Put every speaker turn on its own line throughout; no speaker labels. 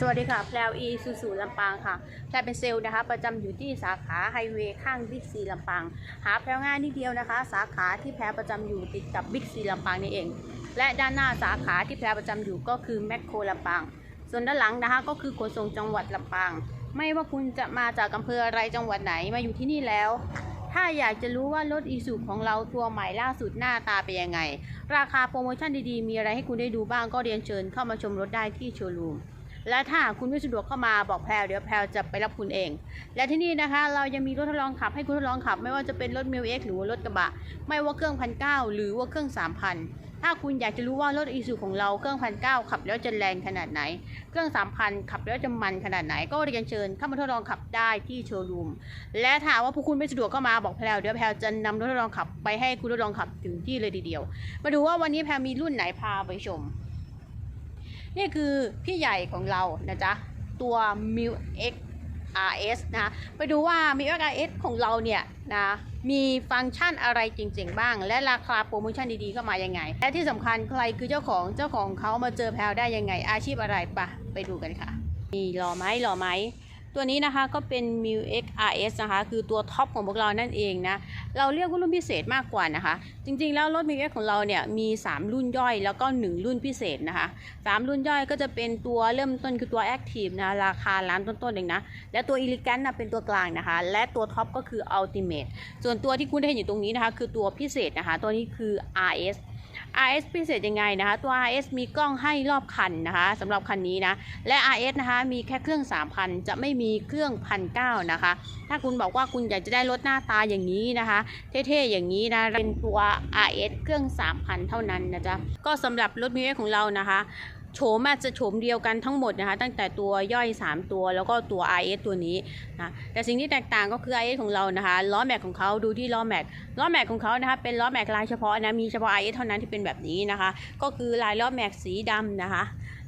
สวัสดีค่ะ แพลวอีซูซูลำปางค่ะ แพลวเป็นเซลล์นะคะ ประจำอยู่ที่สาขาไฮเวย์ข้างบิ๊กซีลำปาง หาแพลวง่ายนิดเดียวนะคะ สาขาที่แพลวประจำอยู่ติดกับบิ๊กซีลำปางนี่เอง และด้านหน้าสาขาที่แพลวประจำอยู่ก็คือแมคโครลำปาง ส่วนด้านหลังนะคะ ก็คือขนส่งจังหวัดลำปาง ไม่ว่าคุณจะมาจากอำเภออะไรจังหวัดไหนมาอยู่ที่นี่แล้ว ถ้าอยากจะรู้ว่ารถอีซูของเราตัวใหม่ล่าสุดหน้าตาเป็นยังไง ราคาโปรโมชั่นดีๆ มีอะไรให้คุณได้ดูบ้างก็เรียนเชิญเข้ามาชมรถได้ที่โชว์รูม และถ้าคุณไม่สะดวกเข้ามาบอกแพลวเดี๋ยวแพลวจะไปรับคุณเอง และที่นี่นะคะ เรายังมีรถทดลองขับให้คุณทดลองขับ ไม่ว่าจะเป็นรถมิวเอ็กหรือว่ารถกระบะ ไม่ว่าเครื่องพันเก้าหรือว่าเครื่องสามพันถ้าคุณอยากจะรู้ว่ารถอีซูของเราเครื่องพันเก้าขับแล้วจะแรงขนาดไหน เครื่องสามพันขับแล้วจะมันขนาดไหน ก็เรียนเชิญเข้ามาทดลองขับได้ที่โชว์รูมและถ้าว่าผู้คุณไม่สะดวกเข้ามาบอกแพลวเดี๋ยวแพลวจะนำรถทดลองขับไปให้คุณทดลองขับถึงที่เลยทีเดียว มาดูว่าวันนี้แพลวมีรุ่นไหนพาไปชม นี่คือพี่ใหญ่ของเรานะจ๊ะ ตัว m i l X RS นะไปดูว่า m i l X RS ของเราเนี่ยนะมีฟังก์ชันอะไรจริง ๆ บ้าง และราคาโปรโมชั่นดีๆเข้ามายังไง และที่สำคัญใครคือเจ้าของเจ้าของเขามาเจอแพลวได้ยังไงอาชีพอะไรปะไปดูกันค่ะนี่หล่อไหมหล่อไหม ตัวนี้นะคะก็เป็น m i l X RS นะคะ คือตัวท็อปของพวกเรานั่นเองนะ เราเรียกว่ารุ่นพิเศษมากกว่านะคะ จริงๆ แล้วรถ m i l X ของเราเนี่ยมี 3 รุ่นย่อยแล้วก็ 1 รุ่นพิเศษนะคะ 3 รุ่นย่อยก็จะเป็นตัวเริ่มต้นคือตัว Active นะ ราคาล้านต้นๆเองนะ และตัว Elegant นะเป็นตัวกลางนะคะ และตัวท็อปก็คือ Ultimate ส่วนตัวที่คุณได้เห็นอยู่ตรงนี้นะคะ คือตัวพิเศษนะคะ ตัวนี้คือ RS RS พิเศษยังไงนะคะตัว RS มีกล้องให้รอบคันนะคะสำหรับคันนี้นะและ RS นะคะมีแค่เครื่อง 3,000 จะไม่มีเครื่อง1,900นะคะ ถ้าคุณบอกว่าคุณอยากจะได้รถหน้าตาอย่างนี้นะคะ เท่ๆอย่างนี้นะเป็นตัว RS เครื่อง 3,000 เท่านั้นนะจ๊ะก็สำหรับรถมิเอของเรานะคะ โฉมอาจจะโฉมเดียวกันทั้งหมดนะคะ ตั้งแต่ตัวย่อย 3 ตัวแล้วก็ตัว RS ตัวนี้นะแต่สิ่งที่แตกต่างก็คือ RS ของเรานะคะล้อแม็กของเขาดูที่ล้อแม็กล้อแม็กของเขานะคะเป็นล้อแม็กลายเฉพาะนะมีเฉพาะ RS เท่านั้นที่เป็นแบบนี้นะคะ ก็คือลายล้อแม็กสีดำนะคะ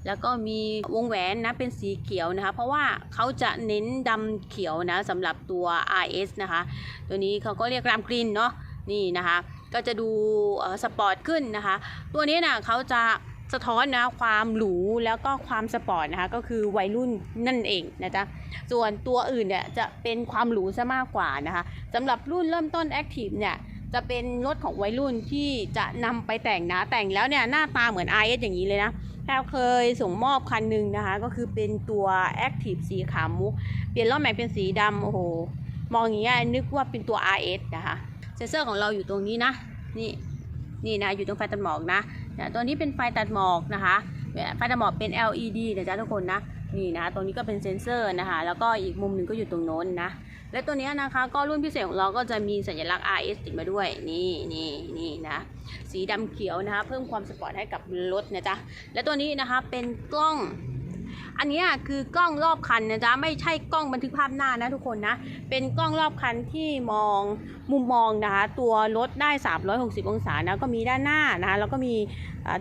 แล้วก็มีวงแหวนนะเป็นสีเขียวนะคะ เพราะว่าเขาจะเน้นดำเขียวนะสำหรับตัว RS นะคะ ตัวนี้เขาก็เรียกรามกรีนเนาะนี่นะคะ ก็จะดูสปอร์ตขึ้นนะคะ ตัวนี้นะเขาจะ สะท้อนนะความหรูแล้วก็ความสปอร์ตนะคะก็คือวัยรุ่นนั่นเองนะจ๊ะส่วนตัวอื่นเนี่ยจะเป็นความหรูซะมากกว่านะคะสำหรับรุ่นเริ่มต้น Active เนี่ยจะเป็นรถของวัยรุ่นที่จะนำไปแต่งนะแต่งแล้วเนี่ยหน้าตาเหมือน RS อย่างนี้เลยนะแพลวเคยส่งมอบคันหนึ่งนะคะ ก็คือเป็นตัว Active สีขาวมุก เปลี่ยนล้อแม็กเป็นสีดำโอ้โห มองอย่างเงี้ยนึกว่าเป็นตัว RS นะคะ เซนเซอร์ของเราอยู่ตรงนี้นะ นี่ นี่นะ อยู่ตรงไฟตัดหมอกนะ นะตัวนี้เป็นไฟตัดหมอกนะคะไฟตัดหมอกเป็น LED นะจ๊ะทุกคนนะนี่นะตรงนี้ก็เป็นเซนเซอร์นะคะ แล้วก็อีกมุมหนึ่งก็อยู่ตรงโน้นนะ และตัวนี้นะคะก็รุ่นพิเศษของเราก็จะมีสัญลักษณ์ RS ติดมาด้วยนี่นี่นี่นะสีดำเขียวนะคะ เพิ่มความสปอร์ตให้กับรถนะจ๊ะและตัวนี้นะคะเป็นกล้อง อันนี้คือกล้องรอบคันนะจ๊ะไม่ใช่กล้องบันทึกภาพหน้านะทุกคนนะ เป็นกล้องรอบคันที่มองมุมมองนะคะตัวรถได้ 360 องศานะก็มีด้านหน้านะแล้วก็มี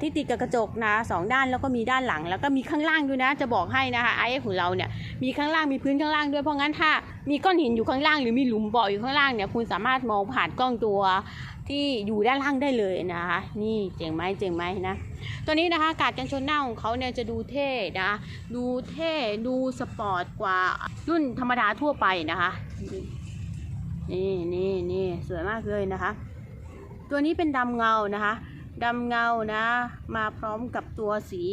ที่ติดกับกระจกนะสองด้านแล้วก็มีด้านหลัง แล้วก็มีข้างล่างด้วยนะ จะบอกให้นะคะไอเอของเราเนี่ยมีข้างล่างมีพื้นข้างล่างด้วยเพราะงั้นถ้ามีก้อนหินอยู่ข้างล่างหรือมีหลุมบ่ออยู่ข้างล่างเนี่ยคุณสามารถมองผ่านกล้องตัว ที่อยู่ด้านล่างได้เลยนะคะ นี่เจ๋งไหมเจ๋งไหมนะตัวนี้นะคะการกันชนหน้าของเขาเนี่ยจะดูเท่นะดูเท่ดูสปอร์ตกว่ารุ่นธรรมดาทั่วไปนะคะนี่นี่นี่สวยมากเลยนะคะ ตัวนี้เป็นดำเงานะคะดำเงานะ มาพร้อมกับตัวสี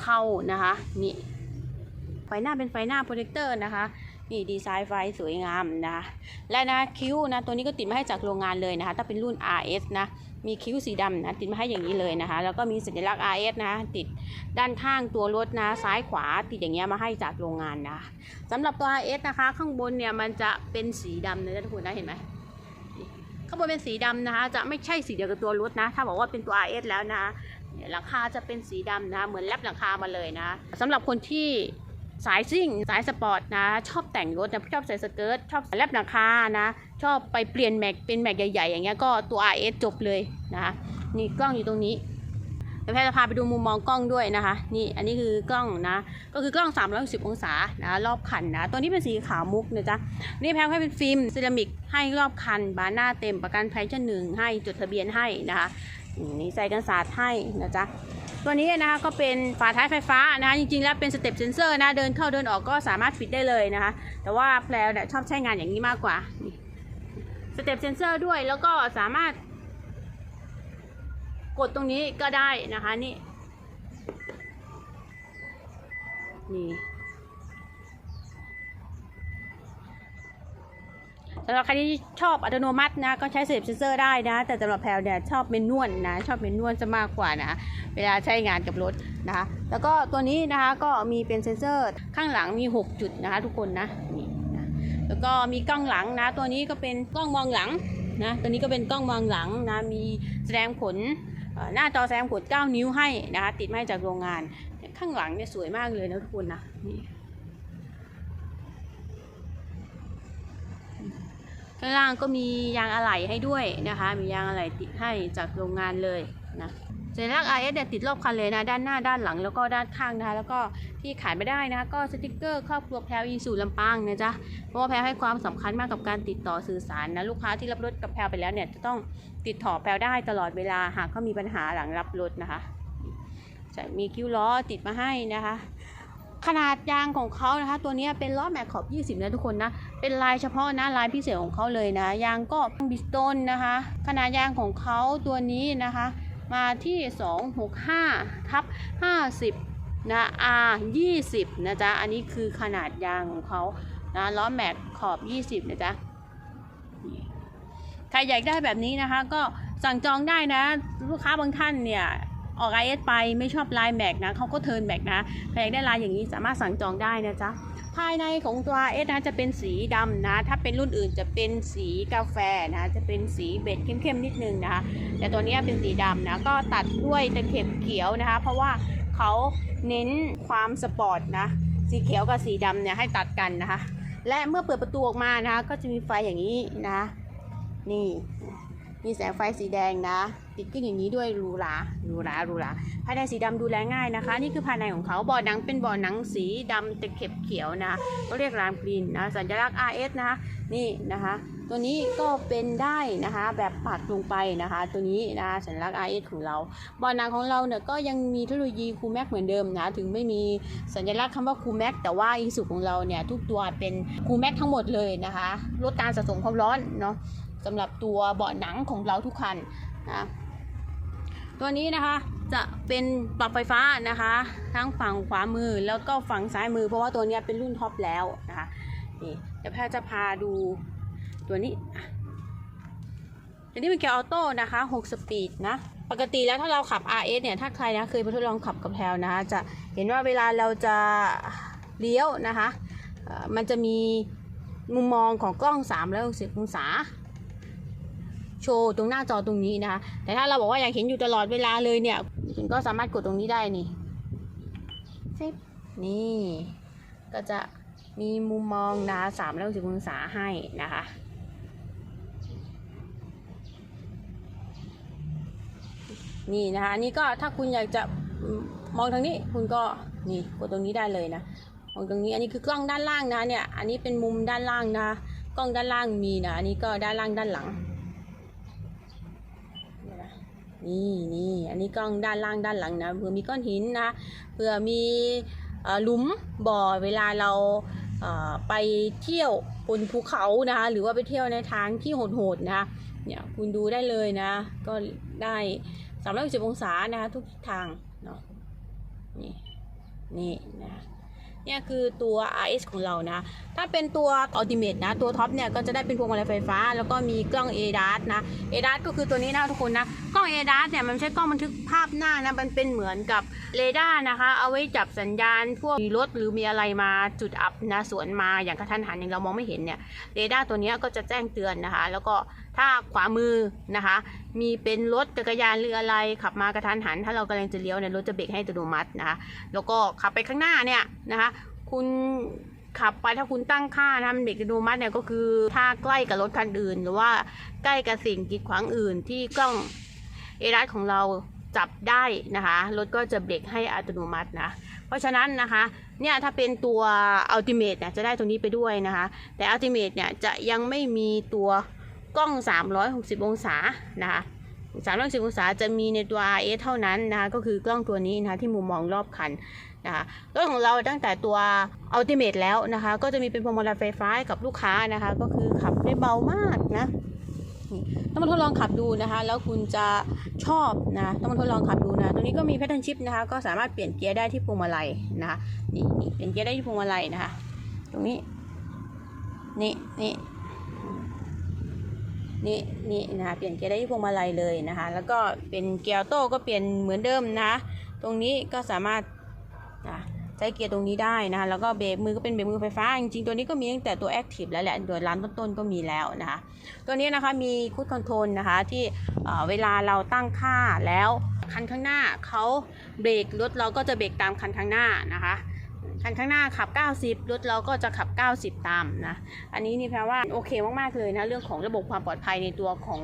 เทานะคะนี่ไฟหน้าเป็นไฟหน้าโปรเจคเตอร์นะคะ นี่ดีไซน์ไฟสวยงามนะคะและนะคิ้วนะตัวนี้ก็ติดมาให้จากโรงงานเลยนะคะถ้าเป็นรุ่น RS นะมีคิ้วสีดำนะติดมาให้อย่างนี้เลยนะคะ แล้วก็มีสัญลักษณ์ RS นะติดด้านข้างตัวรถนะซ้ายขวาติดอย่างเงี้ยมาให้จากโรงงานนะสำหรับตัว RS นะคะข้างบนเนี่ยมันจะเป็นสีดำนะทุกคนนะเห็นไหมข้างบนเป็นสีดำนะคะจะไม่ใช่สีเดียวกับตัวรถนะ ถ้าบอกว่าเป็นตัว RS แล้วนะหลังคาจะเป็นสีดำนะเหมือนแลบหลังคามาเลยนะสำหรับคนที่ สายซิ่ง สายสปอร์ตนะ ชอบแต่งรถนะชอบใส่สเกิร์ตชอบแลบหลังคานะ ชอบไปเปลี่ยนแม็กเป็นแม็กใหญ่ๆ อย่างเงี้ยก็ตัว RS จบเลยนะคะนี่กล้องอยู่ตรงนี้เดี๋ยวแพทย์จะพาไปดูมุมมองกล้องด้วยนะคะนี่อันนี้คือกล้องนะก็คือกล้อง 360 องศานะรอบคันนะตัวนี้เป็นสีขาวมุกนะจ๊ะนี่แพทย์ให้เป็นฟิล์มเซรามิกให้รอบคันบานหน้าเต็มประกันภัยชั้นหนึ่งให้จดทะเบียนให้นะคะนี่ใส่กันศาสตร์ให้นะจ๊ะ ตัวนี้นะคะก็เป็นฝาท้ายไฟฟ้านะคะจริงๆแล้วเป็นสเต็ปเซนเซอร์นะเดินเข้าเดินออกก็สามารถปิดได้เลยนะคะ แต่ว่าแพลวเนี่ยชอบใช้งานอย่างนี้มากกว่าสเต็ปเซนเซอร์ด้วยแล้วก็สามารถ กดตรงนี้ก็ได้นะคะนี่นี่ สำหรับใครที่ชอบอัตโนมัตินะ ก็ใช้เซฟเซนเซอร์ได้นะ แต่สำหรับแพลวเนี่ยชอบเมนนวลนะ ชอบเมนนวลจะมากกว่านะ เวลาใช้งานกับรถนะคะ แล้วก็ตัวนี้นะคะก็มีเป็นเซนเซอร์ข้างหลังมี 6 จุดนะคะ ทุกคนนะนี่นะแล้วก็มีกล้องหลังนะ ตัวนี้ก็เป็นกล้องมองหลังนะตัวนี้ก็เป็นกล้องมองหลังนะมีแสดงผลหน้าจอแสดงผล 9 นิ้วให้นะคะติดมาจากโรงงานข้างหลังเนี่ยสวยมากเลยนะทุกคนนะนี่ ข้างล่างก็มียางอะไหล่ให้ด้วยนะคะ มียางอะไหล่ติดให้จากโรงงานเลยนะสัญลักษณ์ RS เนี่ยติดรอบคันเลยนะด้านหน้าด้านหลังแล้วก็ด้านข้างนะคะแล้วก็ที่ขายไม่ได้นะคะก็สติกเกอร์ครอบครัวแพรวอีสู่ลำปางนะจ๊ะเพราะว่าแพรวให้ความสำคัญมากกับการติดต่อสื่อสารนะลูกค้าที่รับรถกับแพรวไปแล้วเนี่ยจะต้องติดต่อแพรวได้ตลอดเวลาหากเขามีปัญหาหลังรับรถนะคะจะมีคิ้วล้อติดมาให้นะคะ ขนาดยางของเขานะคะ ตัวนี้เป็นล้อแม็กขอบ 20 นะทุกคนนะ เป็นลายเฉพาะนะลายพิเศษของเขาเลยนะ ยางก็บิสโตนนะคะ ขนาดยางของเขาตัวนี้นะคะ มาที่ 265ทับ50 นะ R 20 นะจ๊ะ อันนี้คือขนาดยางของเขานะล้อแม็กขอบ 20 นะจ๊ะใครอยากได้แบบนี้นะคะ ก็สั่งจองได้นะ ลูกค้าบางท่านเนี่ย ออกไอเอสไปไม่ชอบลายแม็กนะเขาก็เทิร์นแม็กนะใครอยากได้ลายอย่างนี้สามารถสั่งจองได้นะจ๊ะภายในของตัว S นะจะเป็นสีดำนะ ถ้าเป็นรุ่นอื่นจะเป็นสีกาแฟนะ จะเป็นสีเบจเข้มๆนิดนึงนะคะแต่ตัวนี้เป็นสีดำนะก็ตัดด้วยตะเข็บเขียวนะคะ เพราะว่าเขาเน้นความสปอร์ตนะ สีเขียวกับสีดำเนี่ยให้ตัดกันนะคะ และเมื่อเปิดประตูออกมานะคะ ก็จะมีไฟอย่างนี้นะ นี่ มีแสงไฟสีแดงนะ ติดขึ้นอย่างนี้ด้วยรูหรารูหรารูหราภายในสีดำดูแลง่ายนะคะ นี่คือภายในของเขาบ่อหนังเป็นบ่อหนังสีดำตะเข็บเขียวนะก็เรียกรามกรีนนะสัญลักษณ์ RS นะคะนี่นะคะ ตัวนี้ก็เป็นได้นะคะแบบปักลงไปนะคะ ตัวนี้นะคะสัญลักษณ์ RS ของเราบ่อหนังของเราเนี่ยก็ยังมีเทคโนโลยีคูแม็กเหมือนเดิมนะถึงไม่มีสัญลักษณ์คำว่าคูแม็กแต่ว่าอีสุของเราเนี่ยทุกตัวเป็นคูแม็กทั้งหมดเลยนะคะลดการสะสมความร้อนเนาะ สำหรับตัวเบาะหนังของเราทุกคันนะตัวนี้นะคะจะเป็นปรับไฟฟ้านะคะ ทั้งฝั่งขวามือแล้วก็ฝั่งซ้ายมือเพราะว่าตัวนี้เป็นรุ่นท็อปแล้วนะคะนี่เดี๋ยวแพทย์จะพาดูตัวนี้ตัวนี้เป็นเกียร์ออโต้นะคะ 6 สปีดนะ ปกติแล้วถ้าเราขับ RS เนี่ย ถ้าใครนะเคยไปทดลองขับกับแพลวนะคะ จะเห็นว่าเวลาเราจะเลี้ยวนะคะ มันจะมีมุมมองของกล้อง 360 องศา โชว์ตรงหน้าจอตรงนี้นะคะ แต่ถ้าเราบอกว่าอยากเห็นอยู่ตลอดเวลาเลยเนี่ยคุณก็สามารถกดตรงนี้ได้นี่ฟิบนี่ก็จะมีมุมมองนะสามร้อยสิบองศาให้นะคะนี่นะคะนี่ก็ถ้าคุณอยากจะมมองทางนี้คุณก็นี่กดตรงนี้ได้เลยนะมองตรงนี้อันนี้คือกล้องด้านล่างนะเนี่ยอันนี้เป็นมุมด้านล่างนะกล้องด้านล่างมีนะอันนี้ก็ด้านล่างด้านหลัง นี่นี่อันนี้กล้องด้านล่างด้านหลังนะเผื่อมีก้อนหินนะเผื่อมีหลุมบ่อเวลาเราไปเที่ยวบนภูเขานะคะหรือว่าไปเที่ยวในทางที่โหดๆนะคะเนี่ยคุณดูได้เลยนะ ก็ได้สามร้อยสิบองศานะคะทุกทิศทางเนาะนี่นี่นะ เนี่ยคือตัว RS ของเรานะ ถ้าเป็นตัว Ultimate นะ ตัวท็อปเนี่ยก็จะได้เป็นพวงมาลัยไฟฟ้า แล้วก็มีกล้อง ADAS นะ ADAS ก็คือตัวนี้นะทุกคนนะ กล้อง ADAS เนี่ยมันใช่กล้องบันทึกภาพหน้านะ มันเป็นเหมือนกับเรดาร์นะคะ เอาไว้จับสัญญาณ พวกมีรถหรือมีอะไรมาจุดอับนะสวนมาอย่างกระทันหันอย่างเรามองไม่เห็นเนี่ย เรดาร์ตัวนี้ก็จะแจ้งเตือนนะคะ แล้วก็ถ้าขวามือนะคะ มีเป็นรถจักรยานหรืออะไรขับมากระทันหัน ถ้าเรากำลังจะเลี้ยวเนี่ยรถจะเบรกให้อัตโนมัตินะคะแล้วก็ขับไปข้างหน้าเนี่ยนะคะ คุณขับไปถ้าคุณตั้งค่านะมันเบรกอัตโนมัติเนี่ยก็คือถ้าใกล้กับรถคันอื่น หรือว่าใกล้กับสิ่งกีดขวางอื่นที่กล้องเอรัสของเราจับได้นะคะรถก็จะเบรกให้อัตโนมัตินะ เพราะฉะนั้นนะคะเนี่ยถ้าเป็นตัว Ultimate เนี่ยจะได้ตรงนี้ไปด้วยนะคะ แต่ Ultimate เนี่ยจะยังไม่มีตัว กล้อง 360 องศานะคะ360องศาจะมีในตัว RS เท่านั้นนะคะก็คือกล้องตัวนี้นะคะที่มุมมองรอบคันนะคะรถของเราตั้งแต่ตัว Ultimate แล้วนะคะก็จะมีเป็นพวงมาลัยไฟฟ้ากับลูกค้านะคะก็คือขับได้เบามากนะต้องมาทดลองขับดูนะคะ แล้วคุณจะชอบนะต้องมาทดลองขับดูนะ ตรงนี้ก็มีแพทเทิร์นชิปนะคะ ก็สามารถเปลี่ยนเกียร์ได้ที่พวงมาลัยนะคะนี่นี่เปลี่ยนเกียร์ได้ที่พวงมาลัยนะคะ ตรงนี้ นี่นี่ นี่นี่นะคะเปลี่ยนเกียร์ได้ที่พวงมาลัยเลยนะคะ แล้วก็เป็นเกียร์โต้ก็เปลี่ยนเหมือนเดิมนะ ตรงนี้ก็สามารถนะใช้เกียร์ตรงนี้ได้นะคะ แล้วก็เบรกมือก็เป็นเบรกมือไฟฟ้า จริงๆ ตัวนี้ก็มีตั้งแต่ตัวแอคทีฟแล้วแหละตัวร้านต้นๆ ก็มีแล้วนะคะ ตัวนี้นะคะมีคูดคอนโทรลนะคะที่เอ่อเวลาเราตั้งค่าแล้วคันข้างหน้าเขาเบรกรถเราก็จะเบรกตามคันข้างหน้านะคะ คันข้างหน้าขับ 90 รถเราก็จะขับ 90 ตามนะ อันนี้นี่แปลว่าโอเคมาก ๆ เลยนะ เรื่องของระบบความปลอดภัยในตัวของ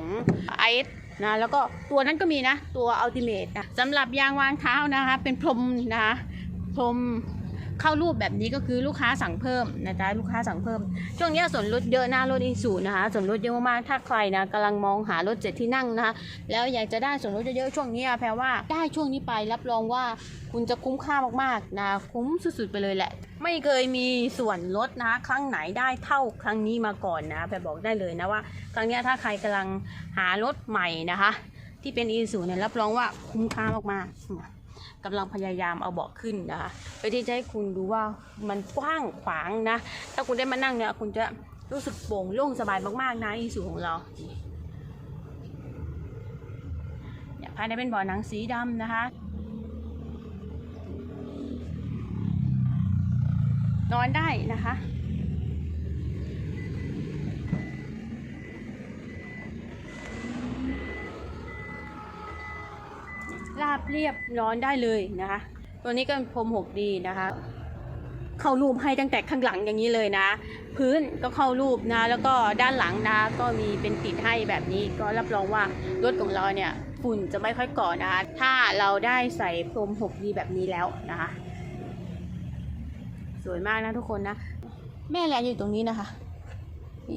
i อนะแล้วก็ตัวนั้นก็มีนะ ตัวอัลติเมทนะสำหรับยางวางเท้านะคะ เป็นพรมนะคะพรม เข้ารูปแบบนี้ก็คือลูกค้าสั่งเพิ่มนะจ๊ะลูกค้าสั่งเพิ่ม ช่วงนี้ส่วนลดเยอะหนะรถอีสูนะคะ ส่วนลดเยอะมากๆถ้าใครนะกำลังมองหารถเจ็ดที่นั่งนะคะแล้วอยากจะได้ส่วนลดเยอะๆช่วงนี้อะแปลว่าได้ช่วงนี้ไปรับรองว่าคุณจะคุ้มค่ามากๆนะคุ้มสุดๆไปเลยแหละ ไม่เคยมีส่วนลดนะคะครั้งไหนได้เท่าครั้งนี้มาก่อนนะแปลบอกได้เลยนะว่า ครั้งนี้ถ้าใครกำลังหารถใหม่นะคะ ที่เป็นอีสูเนี่ยรับรองว่าคุ้มค่ามากๆ กำลังพยายามเอาเบาะขึ้นนะคะเพื่อที่จะให้คุณดูว่ามันกว้างขวางนะ ถ้าคุณได้มานั่งเนี่ยคุณจะรู้สึกโปร่งโล่งสบายมากๆนะอีสูของเราเนี่ยภายในเป็นเบาะหนังสีดำนะคะนอนได้นะคะ ราบเรียบร้อนได้เลยนะคะ ตัวนี้ก็เป็นพรม 6D นะคะ เข้ารูปให้ตั้งแต่ข้างหลังอย่างนี้เลยนะ พื้นก็เข้ารูปนะ แล้วก็ด้านหลังนะก็มีเป็นติดให้แบบนี้ก็รับรองว่ารถของเราเนี่ยฝุ่นจะไม่ค่อยก่อนะคะ ถ้าเราได้ใส่พรม 6D แบบนี้แล้วนะคะ สวยมากนะทุกคนนะ แม่แรงอยู่ตรงนี้นะคะ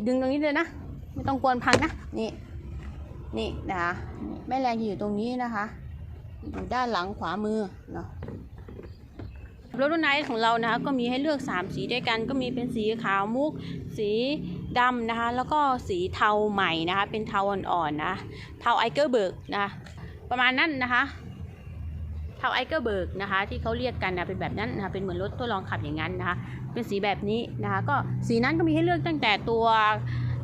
ดึงตรงนี้เลยนะ ไม่ต้องกวนพังนะ นี่ นี่นะคะ แม่แรงอยู่ตรงนี้นะคะ อยู่ด้านหลังขวามือเนาะรถรุ่นไนท์ของเรานะคะก็มีให้เลือก 3 สีด้วยกัน ก็มีเป็นสีขาวมุก สีดำนะคะ แล้วก็สีเทาใหม่นะคะ เป็นเทาอ่อนๆนะ เทาไอเกอร์เบิร์กนะ ประมาณนั้นนะคะ เทาไอเกอร์เบิร์กนะคะ ที่เขาเรียกกันนะเป็นแบบนั้นนะคะ เป็นเหมือนรถทดลองขับอย่างนั้นนะคะ เป็นสีแบบนี้นะคะ ก็สีนั้นก็มีให้เลือกตั้งแต่ตัว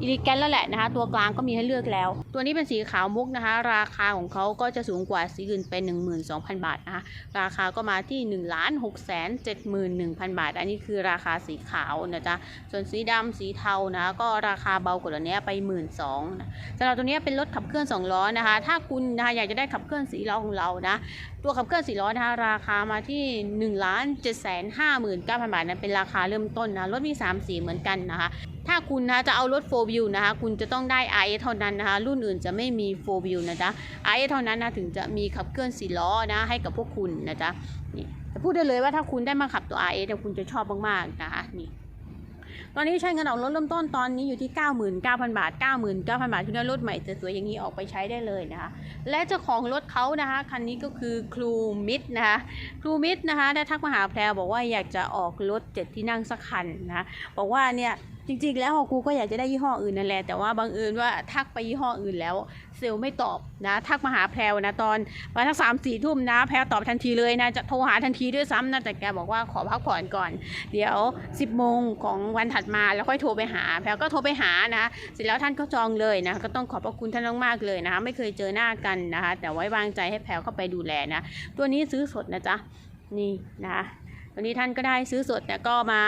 อีลิแกนแล้วแหละนะคะ ตัวกลางก็มีให้เลือกแล้ว ตัวนี้เป็นสีขาวมุกนะคะ ราคาของเขาก็จะสูงกว่าสีอื่นเป็น 12,000 บาทนะคะ ราคาก็มาที่1 6 7 1 0 0 0 บาท อันนี้คือราคาสีขาวนะจ๊ะ ส่วนสีดำสีเทานะ ก็ราคาเบากว่าตัวเนี้ยไป 1 2 0 0 0นะสำหรับตัวนี้เป็นรถขับเคลื่อน2ล้อนะคะ ถ้าคุณนะคะอยากจะได้ขับเคลื่อนสีล้อของเรานะตัวขับเคลื่อนสีล้อนะคะราคามาที่1นึ่งล้านเจ็ดแสนห้าหมื่นเก้าพันบาทนั้นเป็นราคาเริ่มต้นนะรถมี 3 สีเหมือนกันนะคะ ถ้าคุณนะจะเอารถ4 wheel นะคะ คุณจะต้องได้ i เท่านั้นนะคะ รุ่นอื่นจะไม่มี4 wheel นะจ๊ะ i เท่านั้นนะถึงจะมีขับเคลื่อนสีล้อนะให้กับพวกคุณนะจ๊ะนี่พูดได้เลยว่าถ้าคุณได้มาขับตัว i เนี่ยคุณจะชอบมากๆนะคะนี่ อนนี้ใช้เงินออกรถเริ่มต้นตอนนี้อยู่ที่ 99,000 บาท 99,000 บาทคุณได้รถใหม่สวยๆอย่างนี้ออกไปใช้ได้เลยนะคะ และเจ้าของรถเขานะคะคันนี้ก็คือครูมิดนะคะครูมิดนะคะได้ทักมาหาแพรบอกว่าอยากจะออกรถเจ็ดที่นั่งสักคันนะะบอกว่าเนี่ย จริงๆ แล้วครูก็อยากจะได้ยี่ห้ออื่นนั่นแหละแต่ว่าบังเอิญว่าทักไปยี่ห้ออื่นแล้ว เซลไม่ตอบนะ ทักมาหาแพรวนะตอนประมาณทักสามสี่ทุ่มนะ แพรวตอบทันทีเลยนะจะโทรหาทันทีด้วยซ้ำนะแต่แกบอกว่าขอพักผ่อนก่อน เดี๋ยว10โมงของวันถัดมาแล้วค่อยโทรไปหา แพรวก็โทรไปหานะ เสร็จแล้วท่านก็จองเลยนะ ก็ต้องขอบพระคุณท่านมากๆเลยนะคะไม่เคยเจอหน้ากันนะคะ แต่ไว้วางใจให้แพรวเข้าไปดูแลนะ ตัวนี้ซื้อสดนะจ๊ะนี่นะ วนี้ท่านก็ได้ซื้อสดเนี่ยก็มา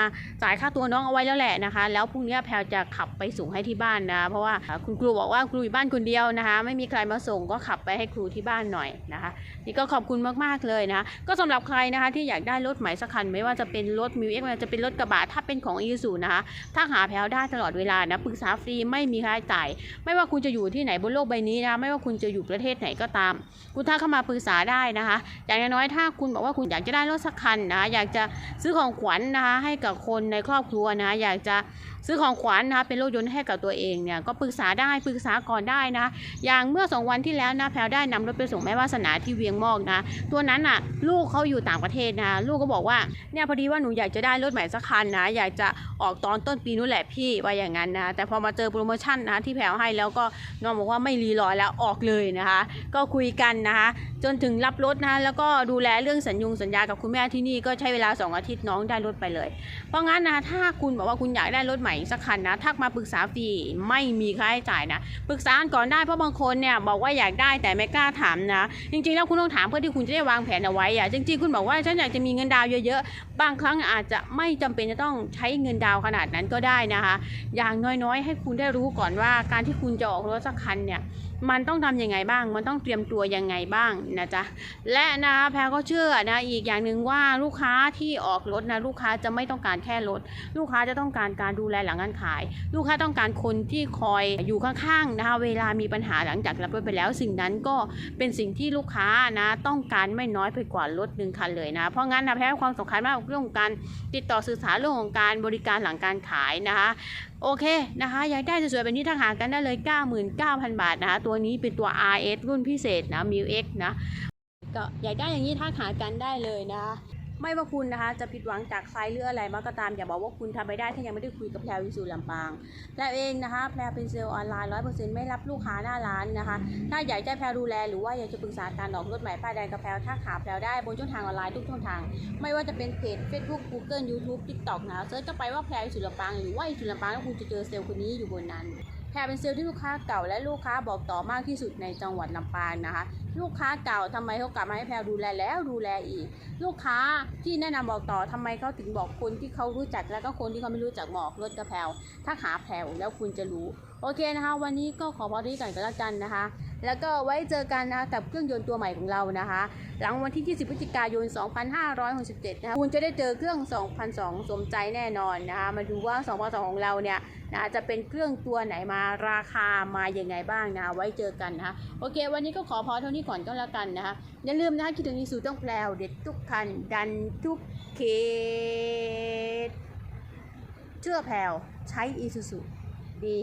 จ่ายค่าตัวน้องเอาไว้แล้วแหละนะคะ แล้วพรุ่งนี้แพรวจะขับไปส่งให้ที่บ้านนะ เพราะว่าคุณครูบอกว่าครูอยู่บ้านคนเดียวนะคะ ไม่มีใครมาส่งก็ขับไปให้ครูที่บ้านหน่อยนะคะ นี่ก็ขอบคุณมากๆเลยนะคะ ก็สำหรับใครนะคะที่อยากได้รถใหม่สักคันไม่ว่าจะเป็นรถมิวเอ็กจะเป็นรถกระบะถ้าเป็นของอีซูนะคะ ถ้าหาแพลวได้ตลอดเวลานะปรึกษาฟรีไม่มีค่าใช้จ่าย ไม่ว่าคุณจะอยู่ที่ไหนบนโลกใบนี้นะไม่ว่าคุณจะอยู่ประเทศไหนก็ตาม คุณถ้าเข้ามาปรึกษาได้นะคะ อย่างน้อยๆถ้าคุณบอกว่าคุณอยากจะได้รถสักคันนะอยากจะซื้อของขวัญนะคะให้กับคนในครอบครัวนะอยากจะ ซื้อของขวัญนะคะเป็นรถยนต์ให้กับตัวเองเนี่ยก็ปรึกษาได้ปรึกษาก่อนได้นะ อย่างเมื่อสองวันที่แล้วนะแพลวได้นำรถไปส่งแม่วาสนาที่เวียงมอกนะ ตัวนั้นอะลูกเขาอยู่ต่างประเทศนะลูกก็บอกว่าเนี่ยพอดีว่าหนูอยากจะได้รถใหม่สักคันนะ อยากจะออกตอนต้นปีนู้นแหละพี่ว่าอย่างนั้นนะ แต่พอมาเจอโปรโมชั่นนะที่แพลวให้แล้วก็น้องบอกว่าไม่รีรอแล้วออกเลยนะคะ ก็คุยกันนะคะ จนถึงรับรถนะแล้วก็ดูแลเรื่องสัญญงสัญญากับคุณแม่ที่นี่ก็ใช้เวลา 2 อาทิตย์น้องได้รถไปเลย เพราะงั้นนะถ้าคุณบอกว่าคุณอยากได้รถใหม่สักคันนะ ทักมาปรึกษาฟรีไม่มีค่าใช้จ่ายนะ ปรึกษาก่อนได้เพราะบางคนเนี่ยบอกว่าอยากได้แต่ไม่กล้าถามนะ จริงๆแล้วคุณต้องถามเพื่อที่คุณจะได้วางแผนเอาไว้อะจริงๆคุณบอกว่าฉันอยากจะมีเงินดาวเยอะๆ บางครั้งอาจจะไม่จำเป็นจะต้องใช้เงินดาวขนาดนั้นก็ได้นะคะ อย่างน้อยๆ ให้คุณได้รู้ก่อนว่าการที่คุณจะออกรถสักคันเนี่ย มันต้องทำยังไงบ้าง มันต้องเตรียมตัวยังไงบ้างนะจ๊ะ และนะคะแพรก็เชื่อนะอีกอย่างหนึ่งว่าลูกค้าที่ออกรถนะลูกค้าจะไม่ต้องการแค่รถ ลูกค้าจะต้องการการดูแลหลังการขาย ลูกค้าต้องการคนที่คอยอยู่ข้างๆนะคะเวลามีปัญหาหลังจากรับรถไปแล้ว สิ่งนั้นก็เป็นสิ่งที่ลูกค้านะต้องการไม่น้อยไปกว่ารถหนึ่งคันเลยนะ เพราะงั้นนะแพรให้ความสำคัญมากเรื่องของการติดต่อสื่อสารเรื่องของการบริการหลังการขายนะคะ โอเคนะคะอยากได้สวยๆแบบนี้ทักหากันได้เลย 99,000 บาทนะคะตัวนี้เป็นตัว RS รุ่นพิเศษนะ m i X นะก็อยากได้อย่างนี้ทักหากันได้เลยนะคะ ไม่ว่าคุณนะคะ จะผิดหวังจากใครหรืออะไรมาก็ตาม อย่าบอกว่าคุณทำไปได้ถ้ายังไม่ได้คุยกับแพรวิสูลำปางแพรเองนะคะแพรเป็นเซลล์ออนไลน์ร้อยเปอร์เซ็นต์ไม่รับลูกค้าหน้าร้านนะคะ ถ้าอยากได้แพรดูแลหรือว่าอยากจะปรึกษาการออกรถใหม่ป้ายแดงกับแพรถ้าขาแพรได้บนช่องทางออนไลน์ทุกช่องทาง ไม่ว่าจะเป็นเพจ Facebook Google YouTube TikTok นะเซิร์ชเข้าไปว่าแพรวิสูลำปางหรือว่าวิสูลำปางแล้วคุณจะเจอเซลล์คนนี้อยู่บนนั้นแพรเป็นเซลล์ที่ลูกค้าเก่าและลูกค้าบอกต่อมากที่สุดในจังหวัดลำปางนะคะ ลูกค้าเก่าทำไมเขากลับมาให้แพรดูแลแล้วดูแลอีก ลูกค้าที่แนะนำบอกต่อทำไมเขาถึงบอกคนที่เขารู้จักแล้วก็คนที่เขาไม่รู้จักบอกรถกระแพรวถ้าหาแพรวแล้วคุณจะรู้ โอเคนะคะ วันนี้ก็ขอพอที่ก่อนก็แล้วกันนะคะ แล้วก็ไว้เจอกันนะกับเครื่องยนต์ตัวใหม่ของเรานะคะ หลังวันที่ 20 พฤศจิกายน 2567 นะคะคุณจะได้เจอเครื่อง 2002 สมใจแน่นอนนะคะ มาดูว่า 2002 ของเราเนี่ยนะจะเป็นเครื่องตัวไหนมาราคามาอยังไงบ้างนะ ไว้เจอกันนะคะ โอเค วันนี้ก็ขอพอเท่านี้ก่อนก็แล้วกันนะคะ อย่าลืมนะคะคิดถึงอีสูต้องแปลวเด็ดทุกคัน ดันทุกเขตเชื่อแพลวใช้อีซูซูดี